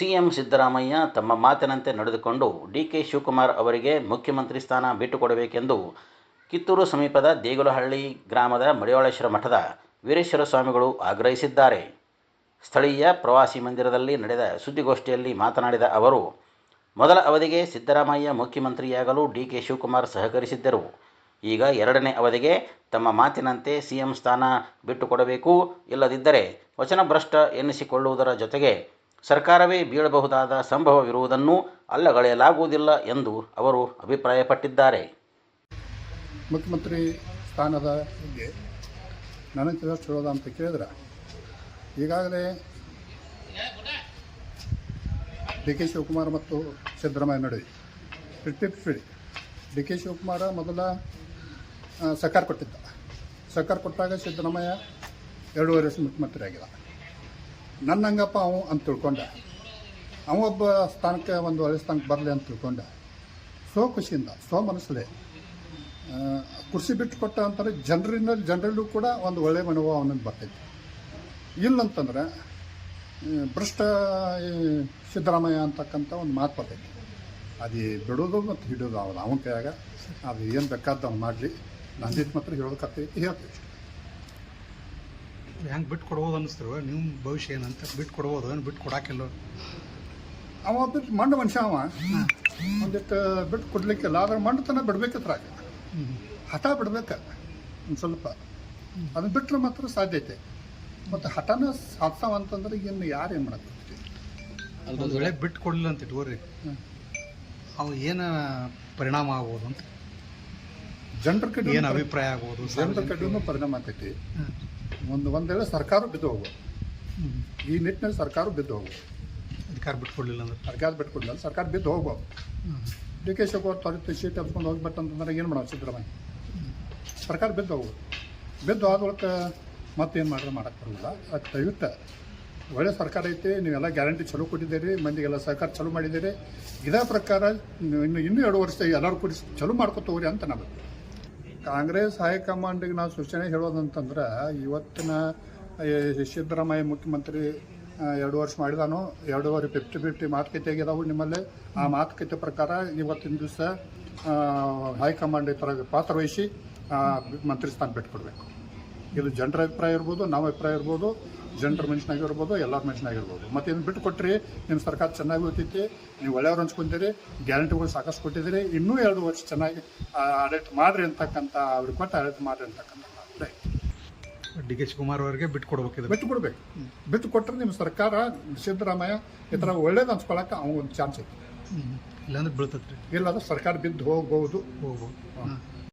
CM Siddaramaiah ತಮ್ಮ ಮಾತಿನಂತೆ ನಡೆದುಕೊಂಡು ಡಿಕೆ ಶಿವಕುಮಾರ್ ಅವರಿಗೆ ಮುಖ್ಯಮಂತ್ರಿ ಸ್ಥಾನ ಬಿಟ್ಟುಕೊಡಬೇಕೆಂದು ಕಿತ್ತೂರು ಸಮೀಪದ ದೇಗುಲಹಳ್ಳಿ ಗ್ರಾಮದ ಮಡಿವಾಳೇಶ್ವರ ಮಠದ ವೀರೇಶ್ವರ ಸ್ವಾಮಿಗಳು ಆಗ್ರಹಿಸಿದ್ದಾರೆ. ಸ್ಥಳೀಯ ಪ್ರವಾಸಿ ಮಂದಿರದಲ್ಲಿ ನಡೆದ ಸುದ್ದಿಗೋಷ್ಠಿಯಲ್ಲಿ ಮಾತನಾಡಿದ ಅವರು, ಮೊದಲ ಅವಧಿಗೆ ಸಿದ್ದರಾಮಯ್ಯ ಮುಖ್ಯಮಂತ್ರಿಯಾಗಲು ಡಿಕೆ ಶಿವಕುಮಾರ್ ಸಹಕರಿಸಿದ್ದರು. ಈಗ ಎರಡನೇ ಅವಧಿಗೆ ತಮ್ಮ ಮಾತಿನಂತೆ ಸಿಎಂ ಸ್ಥಾನ ಬಿಟ್ಟುಕೊಡಬೇಕು. ಇಲ್ಲದಿದ್ದರೆ ವಚನಭ್ರಷ್ಟ ಎನ್ನಿಸಿಕೊಳ್ಳುವುದರ ಜೊತೆಗೆ ಸರ್ಕಾರವೇ ಬೀಳಬಹುದಾದ ಸಂಭವವಿರುವುದನ್ನು ಅಲ್ಲಗಳೆಯಲಾಗುವುದಿಲ್ಲ ಎಂದು ಅವರು ಅಭಿಪ್ರಾಯಪಟ್ಟಿದ್ದಾರೆ. ಮುಖ್ಯಮಂತ್ರಿ ಸ್ಥಾನದ ಬಗ್ಗೆ ನನಗೆ ಹೇಳೋದು ಅಂತ ಕೇಳಿದ್ರೆ? ಈಗಾಗಲೇ ಡಿ ಕೆ ಶಿವಕುಮಾರ್ ಮತ್ತು ಸಿದ್ದರಾಮಯ್ಯ ನಡುವೆ fifty fifty D K Shivakumara ಮೊದಲ ಸರ್ಕಾರ ಕೊಟ್ಟಿದ್ದ. ಸರ್ಕಾರ ಕೊಟ್ಟಾಗ ಸಿದ್ದರಾಮಯ್ಯ ಎರಡೂವರೆ ವರ್ಷ ಮುಖ್ಯಮಂತ್ರಿ ಆಗಿಲ್ಲ ನನ್ನ ಹಂಗಪ್ಪ ಅವ ಅಂತ ತಿಳ್ಕೊಂಡ. ಅವ ಒಬ್ಬ ಸ್ಥಾನಕ್ಕೆ ಒಂದು ಒಳ್ಳೆ ಸ್ಥಾನಕ್ಕೆ ಬರಲಿ ಅಂತ ತಿಳ್ಕೊಂಡ. ಸೋ ಖುಷಿಯಿಂದ, ಸೋ ಮನಸ್ಸಲ್ಲೇ ಕೃಷಿ ಬಿಟ್ಟು ಕೊಟ್ಟ ಅಂತಾರೆ ಜನರಿನ ಜನರಲ್ಲೂ ಕೂಡ ಒಂದು ಒಳ್ಳೆಯ ಮನೋಭಾವ ಅವನಿಗೆ ಬರ್ತೈತಿ. ಇಲ್ಲಂತಂದ್ರೆ ಭ್ರಷ್ಟ ಸಿದ್ದರಾಮಯ್ಯ ಅಂತಕ್ಕಂಥ ಒಂದು ಮಾತು ಬರ್ತೈತಿ. ಅದು ಬಿಡೋದು ಮತ್ತು ಹಿಡೋದು ಅವನು ಅವನ ಕೈಯಾಗ ಅದು ಏನು ಬೇಕಾದ್ದು ಅವ್ನು ಮಾಡಲಿ. ನಂದಿತ್ ಮಾತ್ರ ಹೇಳ್ತೀವಿ ಅಷ್ಟೇ ಹೆಂಗೆ ಬಿಟ್ಟು ಕೊಡ್ಬೋದು ಅನ್ನಿಸ್ತಿರುವ ನಿಮ್ಮ ಭವಿಷ್ಯ ಏನಂತ? ಬಿಟ್ಟು ಕೊಡ್ಬೋದು ಏನು? ಬಿಟ್ಟು ಕೊಡಾಕಿಲ್ಲ ಅವ ಬಿಟ್ಟು ಮಣ್ಣು ಮನುಷ್ಯ ಅವ. ಒಂದಿಟ್ಟು ಬಿಟ್ಟು ಕೊಡ್ಲಿಕ್ಕಿಲ್ಲ ಆದ್ರೆ ಮಂಡತನ ಬಿಡ್ಬೇಕತ್ರ ಹಠ ಬಿಡ್ಬೇಕು. ಒಂದು ಸ್ವಲ್ಪ. ಅದನ್ನ ಬಿಟ್ಟರೆ ಮಾತ್ರ ಸಾಧ್ಯ ಐತೆ. ಮತ್ತು ಹಠನ ಸಾಧಿಸವ ಅಂತಂದ್ರೆ ಇನ್ನು ಯಾರು ಏನು ಮಾಡಕ್ಕೆ ಅದೊಂದು ವೇಳೆ ಬಿಟ್ಟು ಕೊಡಲಿಲ್ಲ ಅಂತ ಇಟ್ಕೋರಿ. ಅವು ಏನು ಪರಿಣಾಮ ಆಗ್ಬೋದು ಅಂತ? ಜನರ ಕಡೆ ಏನು ಅಭಿಪ್ರಾಯ ಆಗ್ಬೋದು? ಜನರ ಕಡೆಯೂ ಪರಿಣಾಮ ಆಗ್ತೈತಿ. ಒಂದು ಒಂದು ವೇಳೆ ಸರ್ಕಾರ ಬಿದ್ದು ಹೋಗುವ ಈ ನಿಟ್ಟಿನಲ್ಲಿ ಸರ್ಕಾರ ಬಿದ್ದು ಹೋಗುವ ಅಧಿಕಾರ ಬಿಟ್ಕೊಡ್ಲಿಲ್ಲ ಕೊಡಲಿಲ್ಲ ಅಂದ್ರೆ? ಸರ್ಕಾರ ಬಿಟ್ಕೊಡ್ಲಿಲ್ಲ ಸರ್ಕಾರ ಬಿದ್ದು ಹೋಗುವ ಡಿ ಕೆ ಶಿವಕುಮಾರ್ ತ್ವರಿತ ಶೀಟ್ ಎತ್ಕೊಂಡು ಹೋಗ್ಬೇಕಂತಂದ್ರೆ ಅಂತಂದ್ರೆ ಏನು ಮಾಡೋದು ಸಿದ್ದರಾಮಯ್ಯ? ಸರ್ಕಾರ ಬಿದ್ದು ಹೋಗುವ ಬಿದ್ದು ಆದ ಒಳಗೆ ಮತ್ತೇನು ಮಾಡಿದ್ರೆ ಮಾಡಕ್ಕೆ ಬರೋಲ್ಲ ಅದಕ್ಕೆ ದಯವಿಟ್ಟು ಒಳ್ಳೆ ಸರ್ಕಾರ ಐತಿ ನೀವೆಲ್ಲ ಗ್ಯಾರಂಟಿ ಚಲೋ ಕೊಟ್ಟಿದ್ದೀರಿ ಮಂದಿಗೆಲ್ಲ ಸರ್ಕಾರ ಚಲೋ ಮಾಡಿದ್ದೀರಿ. ಇದೇ ಪ್ರಕಾರ ಇನ್ನು ಇನ್ನೂ ಎರಡು ವರ್ಷ ಎಲ್ಲರೂ ಕೂಡಿ ಚಲೋ ಮಾಡ್ಕೊತ ಹೋಗ್ರಿ ಅಂತ ನಾವು ಕಾಂಗ್ರೆಸ್ ಹೈಕಮಾಂಡಿಗೆ ನಾವು ಸೂಚನೆ ಹೇಳೋದಂತಂದ್ರೆ ಇವತ್ತಿನ ಸಿದ್ದರಾಮಯ್ಯ ಮುಖ್ಯಮಂತ್ರಿ ಎರಡು ವರ್ಷ ಮಾಡಿದಾನು. ಎರಡೂವರೆ ಫಿಫ್ಟಿ ಫಿಫ್ಟಿ ಮಾತುಕತೆ ಆಗಿದಾವು ನಿಮ್ಮಲ್ಲಿ. ಆ ಮಾತುಕತೆ ಪ್ರಕಾರ ಇವತ್ತಿನ ದಿವಸ ಹೈಕಮಾಂಡ್ ಈ ಥರ ಪಾತ್ರ ವಹಿಸಿ ಮಂತ್ರಿ ಸ್ಥಾನ ಬಿಟ್ಕೊಡ್ಬೇಕು ಇದು ಜನರ ಅಭಿಪ್ರಾಯ ಇರ್ಬೋದು ನಾವು ಅಭಿಪ್ರಾಯ ಇರ್ಬೋದು ಜನರ ಮನುಷ್ಯನಾಗಿರ್ಬೋದು ಎಲ್ಲರ ಮನುಷ್ಯನಾಗಿರ್ಬೋದು ಮತ್ತು ಇದನ್ನು ಬಿಟ್ಟು ಕೊಟ್ಟರೆ ನಿಮ್ಮ ಸರ್ಕಾರ ಚೆನ್ನಾಗಿ ಹೋಗ್ತೈತಿ ನೀವು ಒಳ್ಳೆಯವ್ರು ಹಂಚ್ಕೊತೀರಿ ಗ್ಯಾರಂಟಿಗಳು ಸಾಕಷ್ಟು ಕೊಟ್ಟಿದ್ದೀರಿ ಇನ್ನೂ ಎರಡು ವರ್ಷ ಚೆನ್ನಾಗಿ ಆಡಳಿತ ಮಾಡಿರಿ ಅಂತಕ್ಕಂಥ ಅವ್ರಿಗೆ ಕೊಟ್ಟು ಆಡಳಿತ ಮಾಡಿರಿ ಅಂತಕ್ಕಂಥ. ಡಿ ಕೆ ಶಿವಕುಮಾರ್ ಅವರಿಗೆ ಬಿಟ್ಟು ಕೊಡ್ಬೇಕಿದೆ ಬಿಟ್ಟು ಕೊಡ್ಬೇಕು. ಬಿಟ್ಟು ಕೊಟ್ಟರೆ ನಿಮ್ಮ ಸರ್ಕಾರ ಸಿದ್ದರಾಮಯ್ಯ ಈ ಥರ ಒಳ್ಳೇದು ಅನ್ಸ್ಕೊಳಕ್ಕೆ ಅವ್ನಿಗೆ ಒಂದು ಚಾನ್ಸ್ ಐತಿ ಇಲ್ಲಾಂದ್ರೆ ಬೀಳ್ತತ್ರಿ. ಇಲ್ಲಾಂದ್ರೆ ಸರ್ಕಾರ ಬಿದ್ದು ಹೋಗ್ಬೋದು. ಹೋಗ್ಬೋದು.